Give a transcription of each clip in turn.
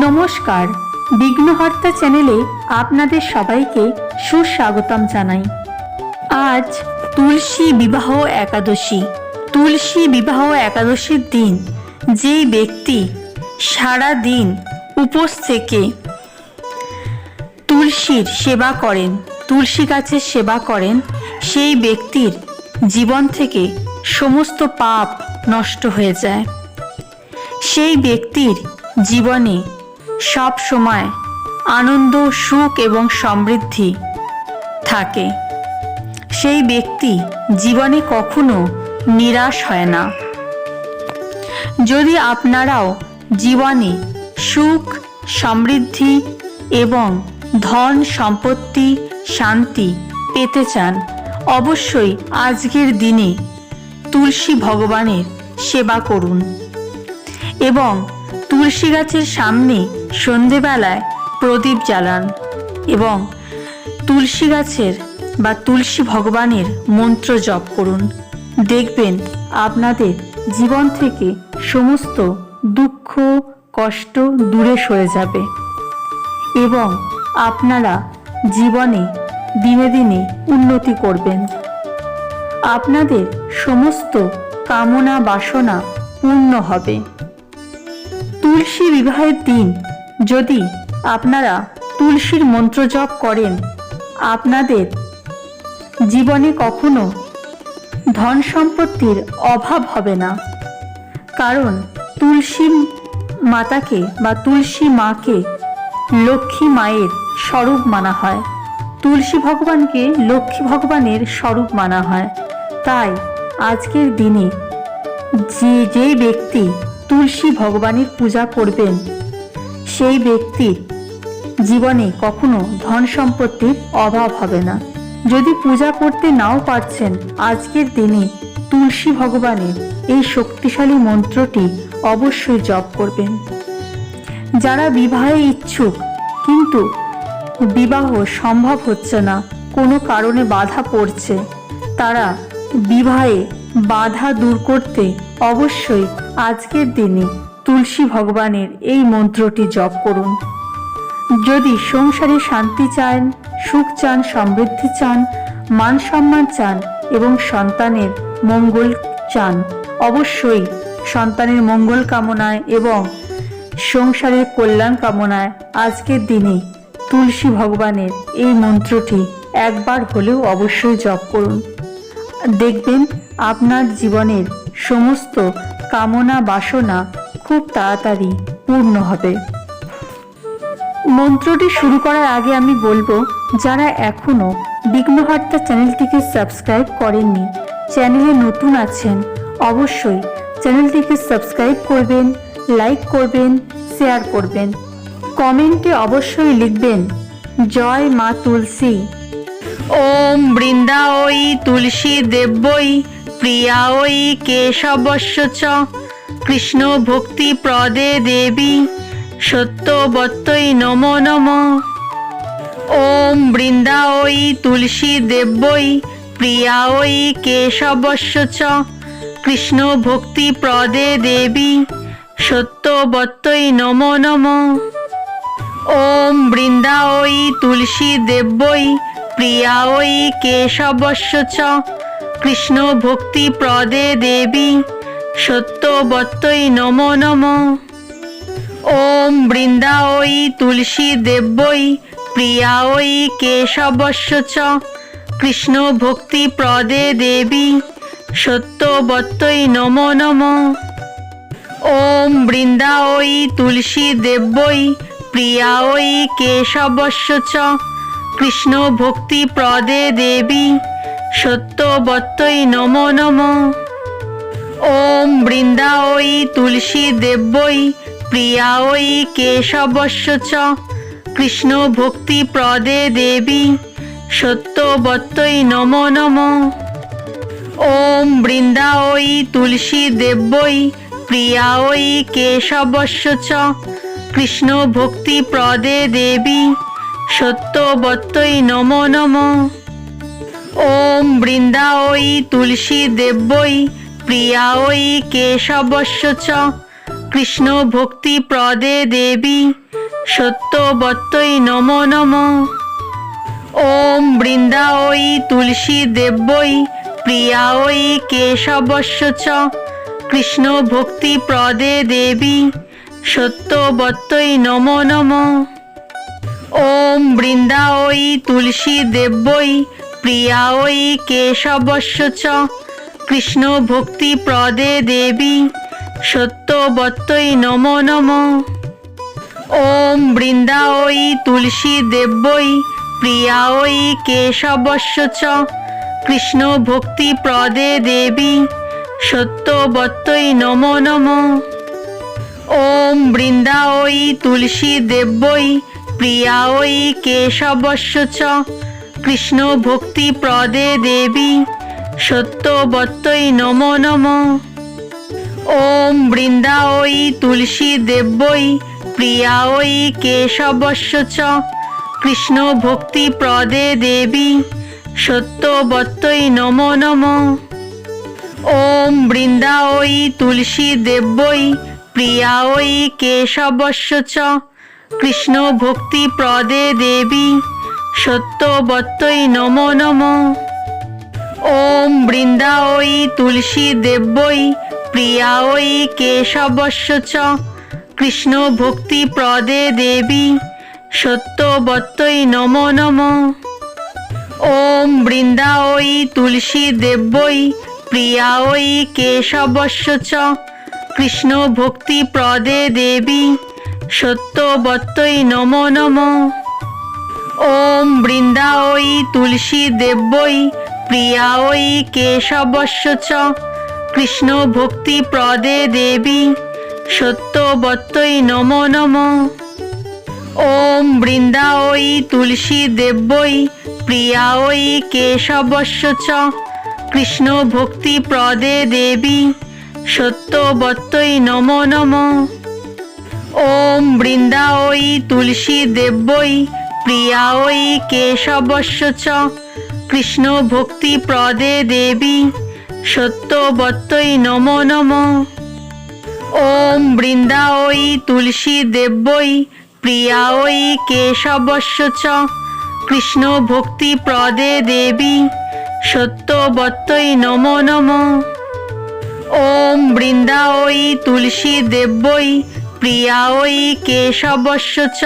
নমস্কার। বিঘ্নহর্তা চ্যানেলে আপনাদের সবাইকে সুস্বাগতম জানাই। আজ তুলসী বিবাহ একাদশী। তুলসী বিবাহ একাদশীর দিন। যেই ব্যক্তি সারা দিন উপোস থেকে তুলসীর সেবা করেন, তুলসী গাছের সেবা করেন, সেই ব্যক্তির জীবন থেকে সমস্ত পাপ নষ্ট হয়ে যায়। সেই ব্যক্তির জীবনে সব সময় আনন্দ, সুখ এবং সমৃদ্ধি থাকে। সেই ব্যক্তি জীবনে কখনো নিরাশ হয় না। যদি আপনারাও জীবনে সুখ, সমৃদ্ধি এবং ধন, সম্পত্তি, শান্তি পেতে চান, অবশ্যই আজকের দিনে তুলসী ভগবানের সেবা করুন এবং তুলসী গাছের সামনে সন্ধেবেলায় প্রদীপ জ্বালান এবং তুলসী গাছের বা তুলসী ভগবানের মন্ত্র জপ করুন। দেখবেন আপনাদের জীবন থেকে সমস্ত দুঃখ, কষ্ট দূরে সরে যাবে এবং আপনারা জীবনে দিনে দিনে উন্নতি করবেন। আপনাদের সমস্ত কামনা বাসনা পূর্ণ হবে। তুলসী বিবাহের দিন যদি আপনারা তুলসীর মন্ত্র জপ করেন, আপনাদের জীবনে কখনো ধন সম্পত্তির অভাব হবে না। কারণ তুলসী মাতাকে বা তুলসী মাকে লক্ষ্মী মায়ের স্বরূপ মানা হয়। তুলসী ভগবানকে লক্ষ্মী ভগবানের স্বরূপ মানা হয়। তাই আজকের দিনে যে যে ব্যক্তি তুলসী ভগবানের পূজা করবেন সেই ব্যক্তির জীবনে কখনো ধন সম্পত্তির অভাব হবে না। যদি পূজা করতে নাও পারছেন, আজকের দিনে তুলসী ভগবানের এই শক্তিশালী মন্ত্রটি অবশ্যই জপ করবেন। যারা বিবাহে ইচ্ছুক, কিন্তু বিবাহ সম্ভব হচ্ছে না, কোনো কারণে বাধা পড়ছে, তারা বিবাহে বাধা দূর করতে অবশ্যই আজকের দিনে তুলসী ভগবানের এই মন্ত্রটি জপ করুন। যদি সংসারে শান্তি চান, সুখ চান, সমৃদ্ধি চান, মান সম্মান চান এবং সন্তানের মঙ্গল চান, অবশ্যই সন্তানের মঙ্গল কামনায় এবং সংসারের কল্যাণ কামনায় আজকের দিনে তুলসী ভগবানের এই মন্ত্রটি একবার হলেও অবশ্যই জপ করুন। দেখবেন আপনার জীবনের সমস্ত কামনা বাসনা খুব তাড়াতাড়ি পূর্ণ হবে। মন্ত্রটি শুরু করার আগে আমি বলব, যারা এখনও বিঘ্নহার্তা চ্যানেলটিকে সাবস্ক্রাইব করেননি, চ্যানেলে নতুন আছেন, অবশ্যই চ্যানেলটিকে সাবস্ক্রাইব করবেন, লাইক করবেন, শেয়ার করবেন। কমেন্টে অবশ্যই লিখবেন, জয় মা তুলসী। ওম বৃন্দা ওই তুলসী দেব্যই প্রিয়া ওই কেশবস্য চ। কৃষ্ণ ভক্তি প্রদে দেবী সত্যবত্তই নমো নম। ওম বৃন্দা ওই তুলসী দেব্যই প্রিয়া ওই কেশবস্য কৃষ্ণ ভক্তি প্রদে দেবী সত্যবত্তই নমো নম। ওম বৃন্দা ওই তুলসী দেব্যই প্রিয়া ওই কেশবস্য চ। কৃষ্ণ ভক্তি প্রদে দেবী সত্যবত্তই নমো নম। ওম বৃন্দা ওই তুলসী দেব্যই প্রিয়া ওই কেশবস্য চ। কৃষ্ণ ভক্তি প্রদে দেবী সত্যবত্তই নমো নম। ওম বৃন্দা ওই তুলসী দেব্যই প্রিয়া ওই কেশবস্য চ। কৃষ্ণ ভক্তি প্রদে দেবী সত্যবত্তই নমো নম। ওম বৃন্দা ওই তুলসী দেব্যই প্রিয়া ওই কেশবস্য চ। কৃষ্ণ ভক্তি প্রদে দেবী সত্যবত্তই নমো নম। ওম বৃন্দা ওই তুলসী দেব্যই প্রিয়া ওই কেশবস্য চ। কৃষ্ণ ভক্তি প্রদে দেবী সত্যবত্তই নমো নম। ওম বৃন্দা ওই তুলসী দেব্যই প্রিয়া ওই কেশবস্য চ। কৃষ্ণ ভক্তি প্রদে দেবী সত্যবত্তই নম নম। ওম বৃন্দাওই তুলসী দেব্যই প্রিয়াওই কেশবস্য চ। কৃষ্ণ ভক্তি প্রদে দেবী সত্যবত্তই নম নম। ওম বৃন্দাওই তুলসী দেব্যই প্রিয়াওই কেশবস্য চ। কৃষ্ণ ভক্তি প্রদে দেবী সত্যবত্তই নম নম। ওম বৃন্দাওই তুলসী দেব্যই প্রিয়াওই কেশবস্য চ। কৃষ্ণ ভক্তি প্রদে দেবী সত্যবত্তই নম নম। ওম বৃন্দাওই তুলসী দেব্যই প্রিয়াওই কেশবস্য চ। কৃষ্ণ ভক্তি প্রদে দেবী সত্যবত্তই নম নম। ওম বৃন্দাওই তুলসী দেব্যই প্রিয়াওই কেশবস্য চ। কৃষ্ণ ভক্তি প্রদে দেবী সত্যবত্তই নম নম। ওম বৃন্দা ওই তুলসী দেব্যই প্রিয়াওই কেশবস্য চ। কৃষ্ণ ভক্তি প্রদে দেবী সত্যবত্তই নম নম। ওম বৃন্দাওই তুলসী দেব্যই প্রিয়াওই কেশবস্য চ। কৃষ্ণ ভক্তি প্রদে দেবী সত্যবত্তই নম নম। ওম বৃন্দাওই তুলসী দেব্যই প্রিয়াওই কেশবস্য চ। কৃষ্ণ ভক্তি প্রদে দেবী সত্যবত্তই নম নম। ওম বৃন্দাওই তুলসী দেব্যই প্রিয়াওই কেশবস্য চ। কৃষ্ণ ভক্তি প্রদে দেবী। সত্যবত্তই নম নম। ওম বৃন্দাওই তুলসী দেব্যই। প্রিয়াওই কেশবস্য চ। কৃষ্ণ ভক্তি প্রদে দেবী। সত্যবত্তই নম নম। ওম বৃন্দাওই তুলসী দেব্যই। প্রিয়াওই কেশবস্য চ। কৃষ্ণ ভক্তি প্রদে দেবী সত্যবত্তই নম নম। ওম বৃন্দা ওই তুলসী দেব্যই প্রিয়াওই কেশবস্য চ। কৃষ্ণ ভক্তি প্রদে দেবী সত্যবত্তই নম নম। ওম বৃন্দাওই তুলসী দেব্যই প্রিয়াওই কেশবস্য চ।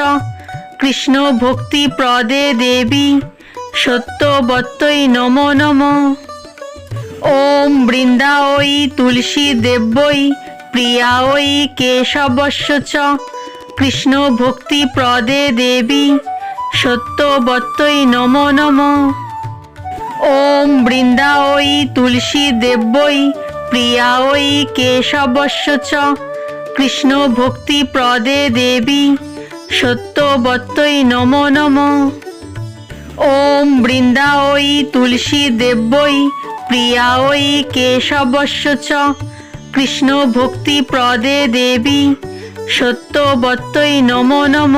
কৃষ্ণ ভক্তি প্রদে দেবী সত্যবত্তই নম নম। ওম বৃন্দা ওই তুলসী দেব্যই প্রিয়াওই কেশবস্য চ, কৃষ্ণ ভক্তি প্রদে দেবী সত্যবত্তই নম নম। ওম বৃন্দা ওই তুলসী দেব্যই প্রিয়াওই কেশবস্য চ, কৃষ্ণ ভক্তি প্রদে দেবী সত্যবত্তই নম নম। ওম বৃন্দাওই তুলসী দেব্যই প্রিয়াওই কেশবস্য চ। কৃষ্ণ ভক্তি প্রদে দেবী সত্যবত্তই নম নম।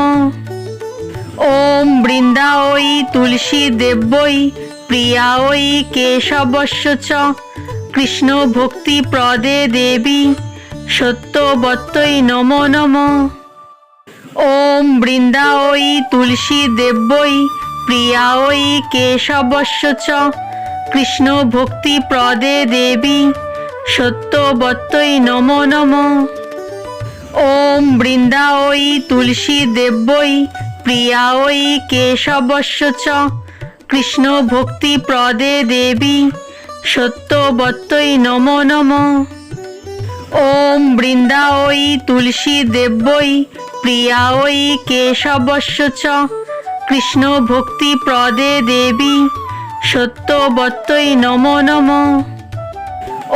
ওম বৃন্দাওই তুলসী দেব্যই প্রিয়াওই কেশবস্য চ। কৃষ্ণ ভক্তি প্রদে দেবী সত্যবত্তই নম নম। ওম বৃন্দাওই তুলসী দেব্যই প্রিয়াওই কেশবস্য চ। কৃষ্ণ ভক্তি প্রদে দেবী। সত্যবত্তই নম নম। ওম বৃন্দাওই তুলসী দেব্যই। প্রিয়াওই কেশবস্য চ। কৃষ্ণ ভক্তি প্রদে দেবী। সত্যবত্তই নম নম। ওম বৃন্দাওই তুলসী দেব্যই। প্রিয়াওই কেশবস্য চ। কৃষ্ণ ভক্তি প্রদে দেবী সত্যবত্তই নম নম।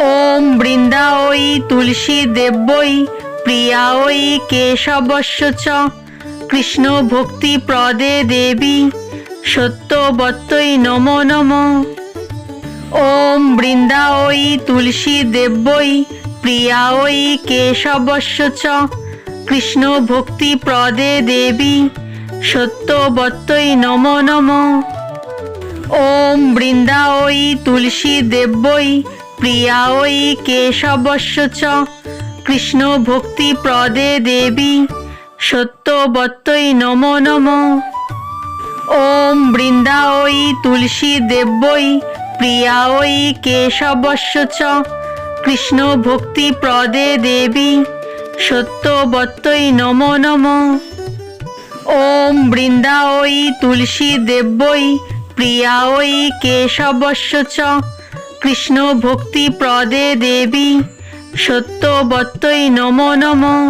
ওম বৃন্দা ওই তুলসী দেব্যই প্রিয়াওই কেশবস্য চ। কৃষ্ণ ভক্তি প্রদে দেবী সত্যবত্তই নম নম। ওম বৃন্দা ওই তুলসী দেব্যই প্রিয়াওই কেশবস্য চ। কৃষ্ণ ভক্তি প্রদে দেবী সত্যবত্তই নম নম। ওম বৃন্দা ওই তুলসী দেব্যই প্রিয়াওই কেশবস্য চ। কৃষ্ণ ভক্তি প্রদে দেবী সত্যবত্তই নমো নমঃ। ওম বৃন্দা ওই তুলসী দেব্যই প্রিয়াওই কেশবস্য চ। কৃষ্ণ ভক্তি প্রদে দেবী সত্যবত্তই নমো নমঃ। ওম বৃন্দাওই তুলসী দেব্যই প্রিয়াওই কেশবস্য চ। কৃষ্ণ ভক্তি প্রদে দেবী সত্যবত্তই নমো নমঃ।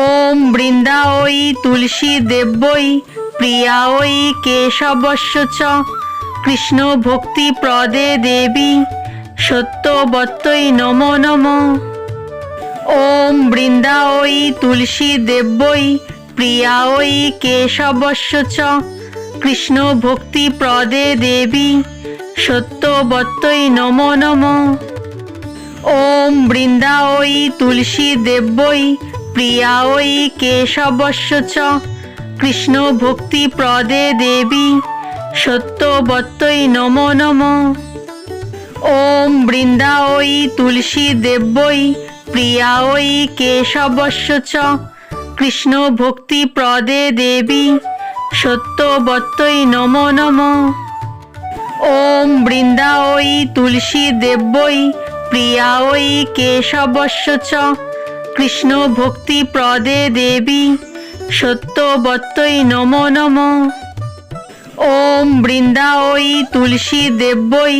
ওম বৃন্দাওই তুলসী দেব্যই প্রিয়াওই কেশবস্য চ। কৃষ্ণ ভক্তি প্রদে দেবী সত্যবত্তই নমো নমঃ। ওম বৃন্দাওই তুলসী দেব্যই প্রিয়াওই কেশবস্য চ। কৃষ্ণ ভক্তি প্রদে দেবী সত্যবত্তই নমো নমঃ। ওম বৃন্দাওই তুলসী দেব্যই প্রিয়াওই কেশবস্য চ। কৃষ্ণ ভক্তি প্রদে দেবী সত্যবত্তই নমো নমঃ। ওম বৃন্দাওই তুলসী দেব্যই প্রিয়াওই কেশবস্য চ। কৃষ্ণ ভক্তি প্রদে দেবী সত্যবত্তই নমো নমঃ। ওম বৃন্দা ওই তুলসী দেব্যই প্রিয়াওই কেশবস্য চ। কৃষ্ণ ভক্তি প্রদে দেবী সত্যবত্তই নমো নমঃ। ওম বৃন্দা ওই তুলসী দেব্যই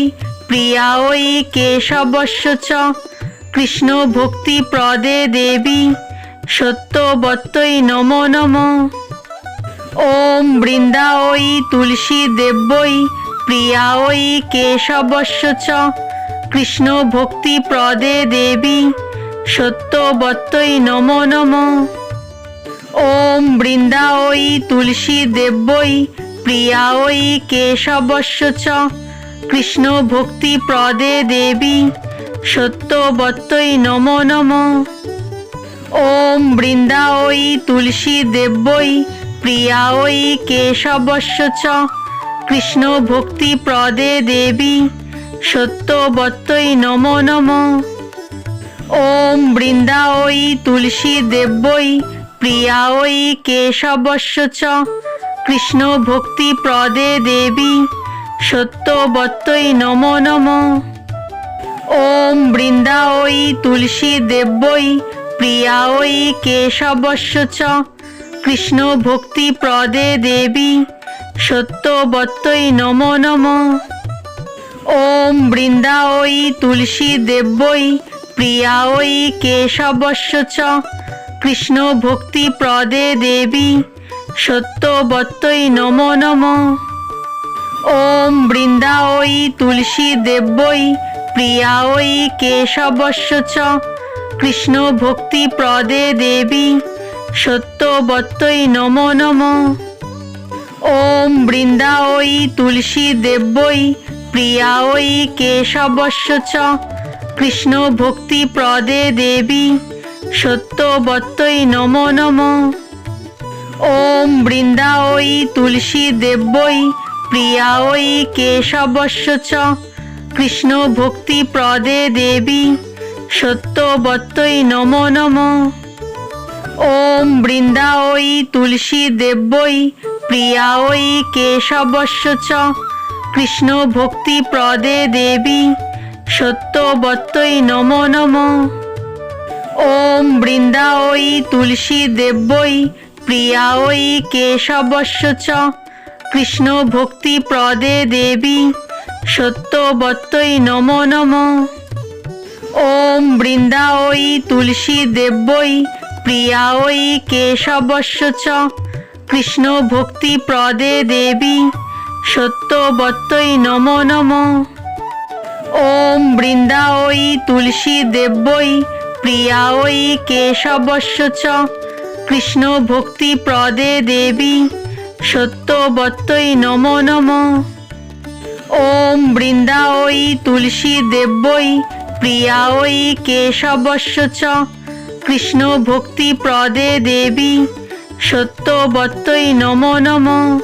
প্রিয়াওই কেশবস্য চ। কৃষ্ণ ভক্তি প্রদে দেবী সত্যবত্তই নমো নমঃ। ওম বৃন্দাওই তুলসী দেব্যই প্রিয়াওই কেশবস্য চ। কৃষ্ণ ভক্তি প্রদে দেবী সত্যবত্তই নমো নমঃ। ওম বৃন্দা ওই তুলসী দেব্যই প্রিয়াওই কেশবস্য চ। কৃষ্ণ ভক্তি প্রদে দেবী সত্যবত্তই নমো নমঃ। ওম বৃন্দাওই তুলসী দেব্যই প্রিয়াওই কেশবস্য চ। কৃষ্ণ ভক্তি প্রদে দেবী সত্যবত্তই নমো নমঃ। ওম বৃন্দাওই তুলসী দেব্যই প্রিয়াওই কেশবস্য চ। কৃষ্ণ ভক্তি প্রদে দেবী সত্যবত্তই নমো নমঃ। ওম বৃন্দাওই তুলসী দেব্যই প্রিয়াওই কেশবস্য চ। কৃষ্ণ ভক্তি প্রদে দেবী। সত্যবত্তই নমো নমঃ। ওম বৃন্দাওই তুলসী দেব্যই। প্রিয়াওই কেশবস্য চ। কৃষ্ণ ভক্তি প্রদে দেবী। সত্যবত্তই নমো নমঃ। ওম বৃন্দাওই তুলসী দেব্যই। প্রিয়াওই কেশবস্য চ। কৃষ্ণ ভক্তি প্রদে দেবী সত্যবত্তই নমো নমঃ। ওম বৃন্দা ওই তুলসী দেব্যই প্রিয়াওই কেশবস্য চ কৃষ্ণ ভক্তি প্রদে দেবী সত্যবত্তই নমো নমঃ। ওম বৃন্দা ওই তুলসী দেব্যই প্রিয়াওই কেশবস্য চ কৃষ্ণ ভক্তি প্রদে দেবী সত্যবত্তই নমো নমঃ। ওম বৃন্দা ওই তুলসী দেব্যই প্রিয়াওই কেশবস্য চ। কৃষ্ণ ভক্তি প্রদে দেবী সত্যবত্তই নমো নমঃ। ওম বৃন্দা ওই তুলসী দেব্যই প্রিয়াওই কেশবস্য চ। কৃষ্ণ ভক্তি প্রদে দেবী সত্যবত্তই নমো নমঃ। ওম বৃন্দাওই তুলসী দেব্যই প্রিয়াওই কেশবস্য চ, কৃষ্ণ ভক্তি প্রদে দেবী সত্যবত্তই নমো নমঃ। ওম বৃন্দাওই তুলসী দেব্যই প্রিয়াওই কেশবস্য চ, কৃষ্ণ ভক্তি প্রদে দেবী সত্যবত্তই নমো নমঃ। ওম বৃন্দাওই তুলসী দেব্যই প্রিয়াওই কেশবস্য চ। কৃষ্ণ ভক্তি প্রদে দেবী। সত্যবত্তই নমো নমঃ।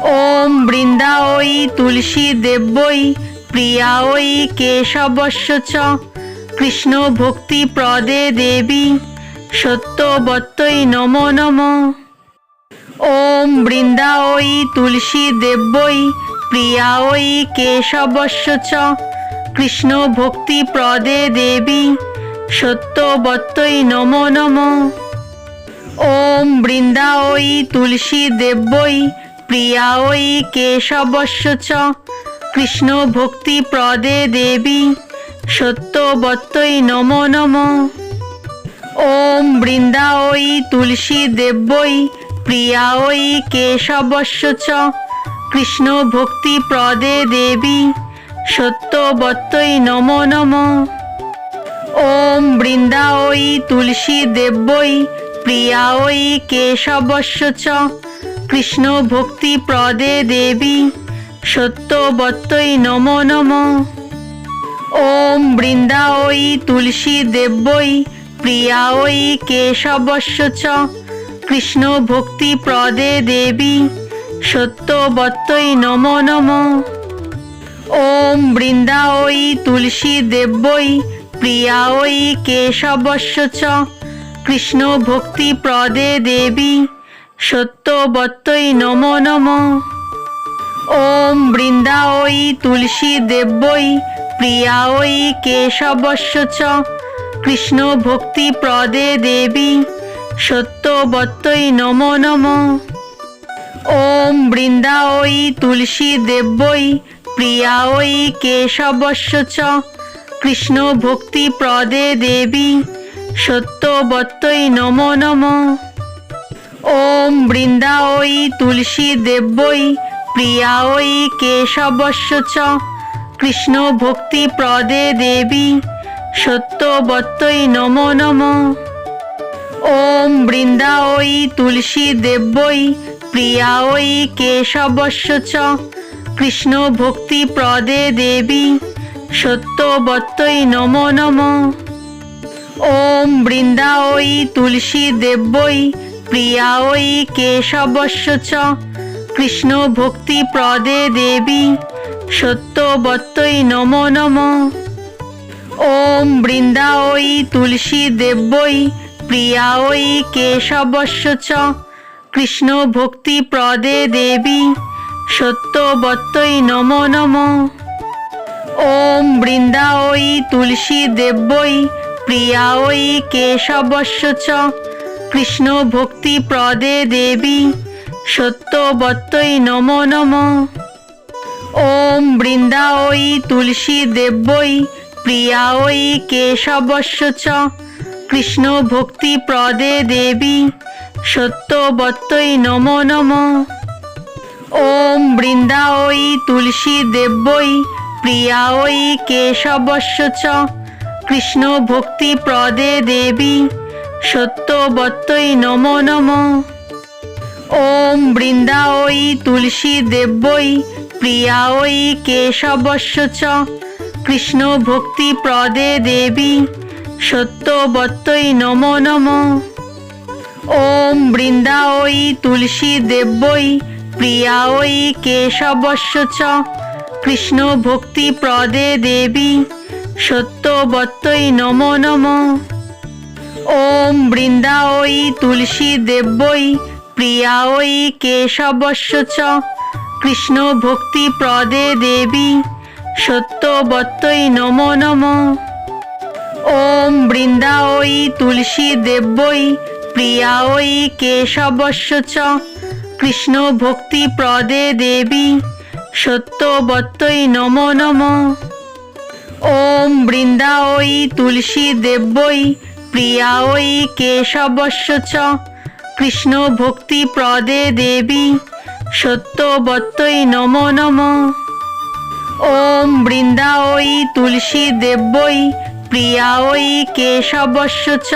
ওম বৃন্দাওই তুলসী দেব্যই। প্রিয়াওই কেশবস্য চ। কৃষ্ণ ভক্তি প্রদে দেবী। সত্যবত্তই নমো নমঃ। ওম বৃন্দা ওই তুলসী দেব্যই। প্রিয়া ওই কেশবস্য কৃষ্ণ ভক্তি প্রদে দেবী সত্যবত্তই নমো নমঃ। ওম বৃন্দা ওই তুলসী দেব্যই প্রিয়া ওই কেশবস্য কৃষ্ণ ভক্তি প্রদে দেবী সত্যবত্তই নমো নমঃ। ওম বৃন্দা ওই তুলসী দেব্যই প্রিয়া ওই কেশবস্য কৃষ্ণ ভক্তি প্রদে দেবী সত্যবত্তই নমো নমঃ। ওম বৃন্দা ওই তুলসী দেব্যই প্রিয়া ওই চ। কৃষ্ণ ভক্তি প্রদে দেবী সত্যবত্তই নমো নমঃ। ওম বৃন্দা ওই তুলসী দেব্যই প্রিয়া ওই কেশবস্য চ। কৃষ্ণ ভক্তি প্রদে দেবী সত্যবত্তই নমো নমঃ। ওম বৃন্দা ওই তুলসী দেব্যই প্রিয়া ওই কেশবস্য চ কৃষ্ণ ভক্তি প্রদে দেবী সত্যবত্তই নমো নমঃ। ওম বৃন্দা ওই তুলসী দেব্যই প্রিয়া ওই কেশবস্য চ কৃষ্ণ ভক্তি প্রদে দেবী সত্যবত্তই নমো নমঃ। ওম বৃন্দা ওই তুলসী দেব্যই প্রিয়া ওই কেশবস্য চ। কৃষ্ণ ভক্তি প্রদে দেবী সত্যবত্তই নমো নমঃ। ওম বৃন্দা ওই তুলসী দেব্যই, প্রিয়া ওই কেশবস্য চ। কৃষ্ণ ভক্তি প্রদে দেবী সত্যবত্তই নমো নমঃ। ওম বৃন্দা ওই তুলসী দেব্যই, প্রিয়া ওই কেশবস্য চ। কৃষ্ণ ভক্তি প্রদে দেবী সত্যবত্তই নমো নমঃ। ওম বৃন্দা ওই তুলসী দেব্যই প্রিয়া ওই কেশবস্য চ। কৃষ্ণ ভক্তি প্রদে দেবী সত্যবত্তই নমো নমঃ। ওম বৃন্দা ওই তুলসী দেব্যই প্রিয়া ওই কেশবস্য চ। কৃষ্ণ ভক্তি প্রদে দেবী সত্যবত্তই নমো নমঃ। ওম বৃন্দা ওই তুলসী দেব্যই প্রিয়া ওই কেশবস্য চ। কৃষ্ণ ভক্তি প্রদে দেবী সত্যবত্তই নমো নমঃ। ওম বৃন্দা ওই তুলসী দেব্যই প্রিয়া ওই কেশবস্য চ। কৃষ্ণ ভক্তি প্রদে দেবী সত্যবত্তই নমো নমঃ। ওম বৃন্দা ওই তুলসী দেব্যই প্রিয়া ওই কেশবস্য চ কৃষ্ণ ভক্তি প্রদে দেবী সত্যবত্তই নমো নমঃ। ওম বৃন্দা ওই তুলসী দেব্যই প্রিয়া ওই কেশবস্য চ কৃষ্ণ ভক্তি প্রদে দেবী সত্যবত্তই নমো নমঃ। ওম বৃন্দা ওই তুলসী দেব্যই প্রিয়া ওই কেশবস্য চ। কৃষ্ণ ভক্তি প্রদে দেবী সত্যবত্তই নমো নমঃ। ওম বৃন্দা ওই তুলসী দেব্যই, প্রিয়া ওই কেশবস্য চ। কৃষ্ণ ভক্তি প্রদে দেবী সত্যবত্তই নমো নমঃ। ওম বৃন্দা ওই তুলসী দেব্যই, প্রিয়া ওই কেশবস্য কৃষ্ণ ভক্তি প্রদে দেবী সত্যবত্তই নমো নমঃ। ওম বৃন্দা ওই তুলসী দেব্যই প্রিয়া ওই কেশবস্য চ। কৃষ্ণ ভক্তি প্রদে দেবী সত্যবত্তই নমো নমঃ। ওম বৃন্দা ওই তুলসী দেব্যই প্রিয়া ওই কেশবস্য চ।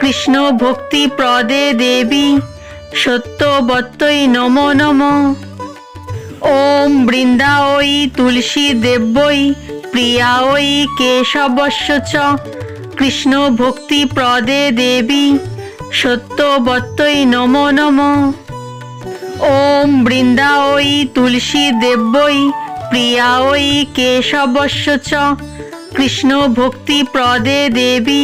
কৃষ্ণ ভক্তি প্রদে দেবী সত্যবত্তই নমো নমঃ। ওম বৃন্দা ওই তুলসী দেব্যই প্রিয়া ওই কেশবস্য কৃষ্ণ ভক্তি প্রদে দেবী সত্যবত্তই নমো নমঃ। ওম বৃন্দা ওই তুলসী দেব্যই প্রিয়া ওই কেশবস্য কৃষ্ণ ভক্তি প্রদে দেবী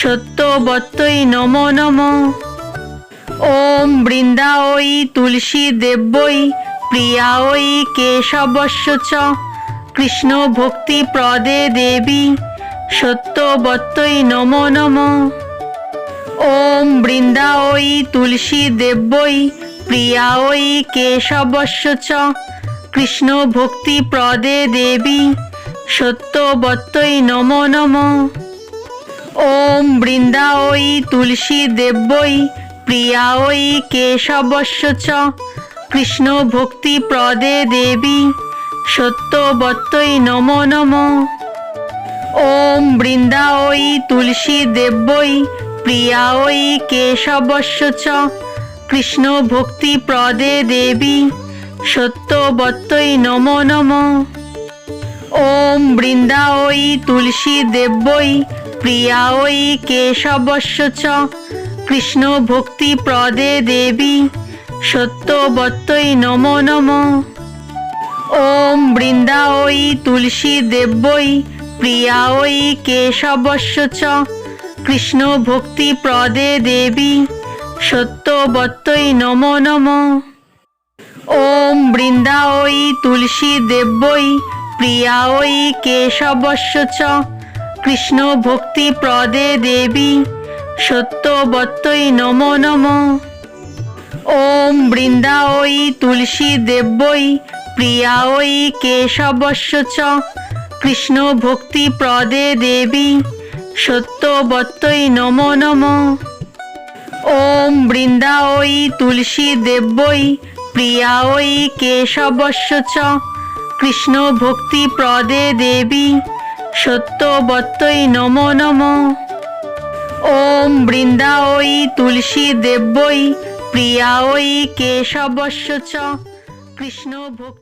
সত্যবত্যই নমো নমঃ। ওম বৃন্দাওই তুলসী দেব্যই প্রিয়াওই কেশবস্য চ। কৃষ্ণ ভক্তি প্রদে দেবী সত্যবত্যই নমো নমঃ। ওম বৃন্দাওই তুলসী দেব্যই প্রিয়াওই কেশবস্য চ। কৃষ্ণ ভক্তি প্রদে দেবী সত্যবত্যই নমো নমঃ। ওম বৃন্দাওই তুলসী দেব্যই প্রিয়াওই কেশবস্য চ। কৃষ্ণ ভক্তি প্রদে দেবী। সত্যবত্যই নমো নমঃ। ওম বৃন্দাওই তুলসী দেব্যই। প্রিয়াওই কেশবস্য চ। কৃষ্ণ ভক্তি প্রদে দেবী। সত্যবত্যই নমো নমঃ। ওম বৃন্দাওই তুলসী দেব্যই। প্রিয়াওই কেশবস্য চ। কৃষ্ণ ভক্তি প্রদে দেবী সত্যবত্যই নমো নমঃ। ওম বৃন্দা ওই তুলসী দেব্যই প্রিয়াওই কেশবস্য চ। কৃষ্ণ ভক্তি প্রদে দেবী সত্যবত্যই নমো নমঃ। ওম বৃন্দা ওই তুলসী দেব্যই প্রিয়াওই কেশবস্য চ। কৃষ্ণ ভক্তি প্রদে দেবী সত্যবত্যই নমো নমঃ। ওম বৃন্দাওই তুলসী দেব্যই প্রিয়াওই কেশবস্য চ। কৃষ্ণ ভক্তি প্রদে দেবী সত্যবত্যই নমো নমঃ। ওম বৃন্দা ওই তুলসী দেব্যই প্রিয়াওই কেশবস্য চ। কৃষ্ণ ভক্তি প্রদে দেবী সত্যবত্যই নমো নমঃ। ওম বৃন্দাওই তুলসী দেব্যই প্রিয়াওই কেশবস্য চ কৃষ্ণ ভক্তি